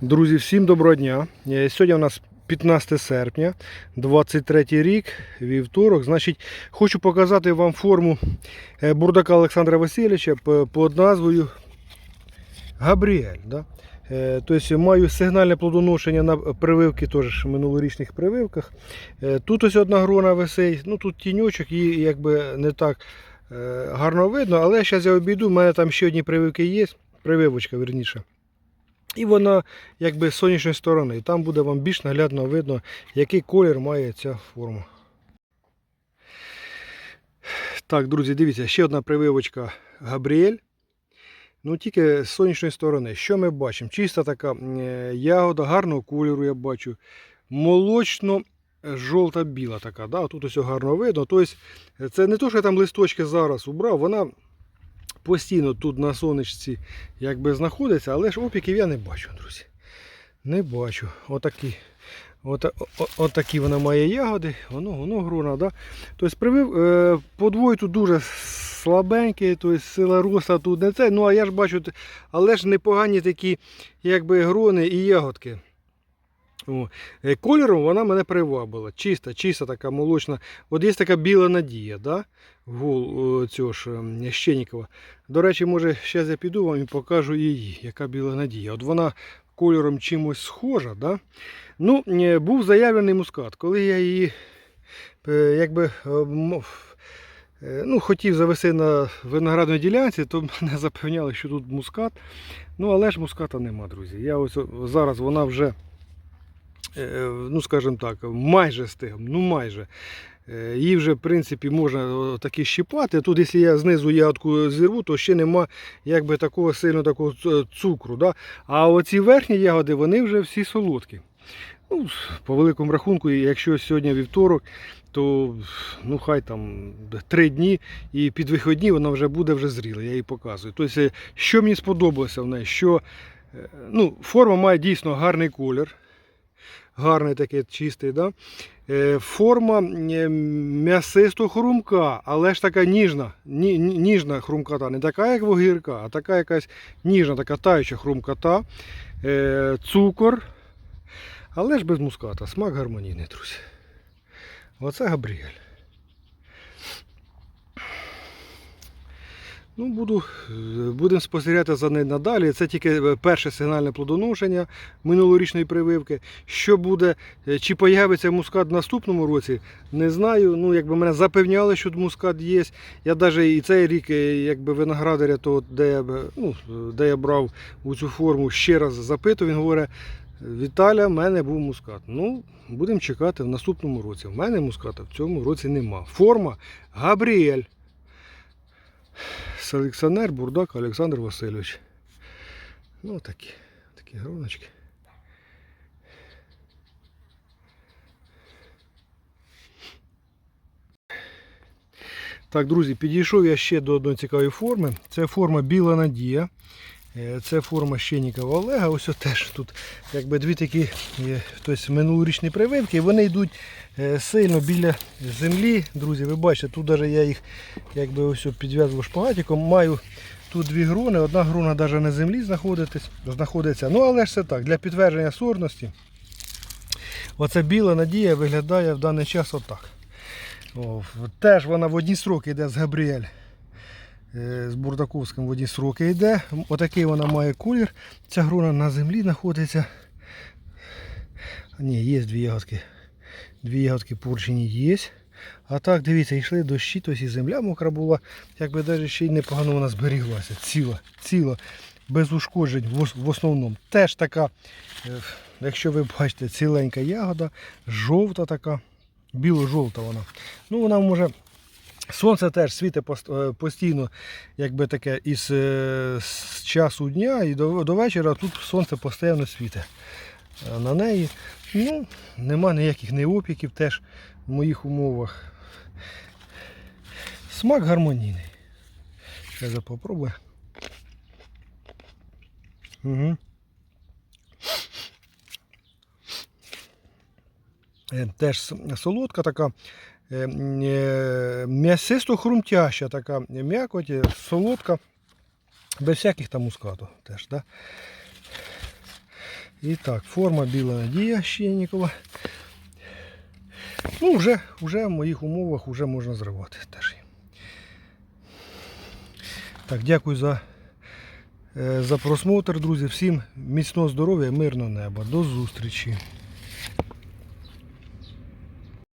Друзі, всім доброго дня. Е, Сьогодні у нас 15 серпня, 23 рік, вівторок. Значить, хочу показати вам форму е, бурдака Олександра Васильовича під назвою Габріель. Да? Е, Тобто маю сигнальне плодоношення на прививки, теж минулорічних прививках. Тут ось одна грона висить, ну тут тіньочок, її якби не так гарно видно, але зараз я обійду, в мене там ще одні прививки є, прививочка верніше. І вона якби з сонячної сторони. І там буде вам більш наглядно видно, який колір має ця форма. Так, друзі, дивіться, ще одна прививочка Габріель. Ну, тільки з сонячної сторони. Що ми бачимо? Чиста така е, ягода, гарного кольору я бачу. Молочно жовта біла така. Да? Тут ось гарно видно. Тобто, це не то, що я там листочки зараз убрав, вона постійно тут на сонечці якби знаходиться, але ж опіків я не бачу, друзі. Не бачу. Отакі. От, о- отакі вона має ягоди, воно, воно грона. Да? Тобто привив е, подвой тут дуже слабенький, тобто сила роста тут не це. Ну а я ж бачу, але ж непогані такі якби грони і ягодки. О. Е, Кольором вона мене привабила. Чиста, чиста така молочна. От є така біла надія, да? Гул цього ж ем, Щенікова. До речі, може, зараз я піду вам і покажу її, яка біла надія. От вона кольором чимось схожа. Да? Ну, е, був заявлений мускат. Коли я її е, якби, ну, хотів завести на виноградній ділянці, то мене запевняли, що тут мускат. Ну, але ж муската нема, друзі. Я ось зараз вона вже, ну скажімо так, майже стигла. Ну майже. Е, Її вже, в принципі, можна таки щипати. Тут, якщо я знизу ягодку зірву, то ще нема якби, такого сильно такого цукру. Да? А оці верхні ягоди, вони вже всі солодкі. Ну, по великому рахунку, якщо сьогодні вівторок, то ну, хай там три дні і під виходні вона вже буде вже зріла, я їй показую. Тобто, е, що мені сподобалося в неї, що е, ну, форма має дійсно гарний колір. Гарний такий чистий, да? Е, Форма е, м'ясисто хрумка, але ж така ніжна, ні, ні- ніжна хрумкота, не така, як вогірка, а така якась ніжна, така таюча хрумкота, е, цукор, але ж без муската, смак гармонійний, друзі. Оце Габріель. Ну, буду, е, будемо спостерігати за нею надалі. Це тільки е, перше сигнальне плодоношення минулорічної прививки. Що буде, е, чи появиться мускат в наступному році, не знаю. Ну, якби мене запевняли, що мускат є. Я навіть і цей рік, якби виноградаря, то, де, я, ну, де я брав у цю форму, ще раз запитував, він говорить, Віталя, в мене був мускат. Ну, будемо чекати в наступному році. В мене муската в цьому році нема. Форма Габріель. Селекціонер Бурдак Олександр Васильович. Ну, такі, такі груночки. Так, друзі, підійшов я ще до одної цікавої форми. Це форма Біла Надія. Е, Це форма Щенікова Олега. Ось теж тут якби дві такі тобто, минулорічні прививки. Вони йдуть е, сильно біля землі. Друзі, ви бачите, тут навіть я їх якби ось підв'язував шпагатиком. Маю тут дві грони. Одна грона навіть на землі знаходиться. Ну, але ж це так, для підтвердження сорності. Оця біла надія виглядає в даний час отак. О, теж вона в одні сроки йде з Габріель. Е, З Бурдаковським в сроки йде. Отакий вона має колір. Ця грона на землі знаходиться. Ні, є дві ягодки. Дві ягодки порчені є. А так, дивіться, йшли дощі, тобто і земля мокра була, якби навіть ще й непогано вона зберіглася. Ціла, ціла, без ушкоджень в, основному. Теж така, е, якщо ви бачите, ціленька ягода, жовта така, біло-жовта вона. Ну, вона може. Сонце теж світить е, постійно, якби таке, із е, з часу дня і до, до вечора тут сонце постійно світить. Е, На неї ну, нема ніяких не опіків теж в моїх умовах. Смак гармонійний. Зараз попробую. Угу. Теж солодка така. е, е, М'ясисто хрумтяща така м'якоть, е, солодка, без всяких там мускату теж. Да? І так, форма біла надія щенікова. Ну, вже, вже в моїх умовах вже можна зривати теж. Так, дякую за, е, за просмотр, друзі. Всім міцного здоров'я, мирного неба. До зустрічі.